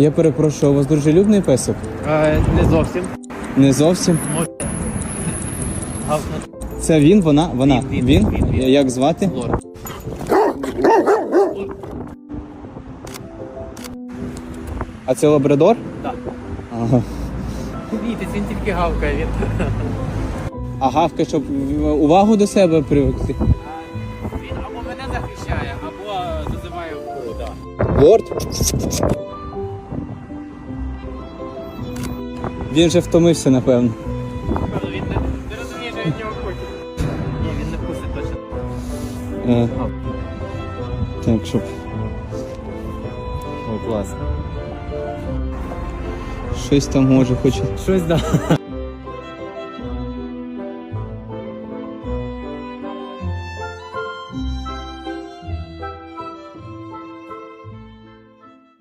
Я перепрошую, у вас дружелюбний песик? Е, не зовсім. Не зовсім. Може. Це він, вона, вона. Він, він, він, він. Як звати? Лорд. А це лабрадор? Так. Ага. Бійтесь, він тільки гавкає. Він. А гавка, щоб увагу до себе привлекти. Він або мене захищає, або зазиває в куда. Лорд? Він вже втомився, напевно. Певно, він не, не розуміє, що від нього хоче. Ні, він не вкусить точно. Е, так, щоб. О, клас. Щось там може хоче. Щось да.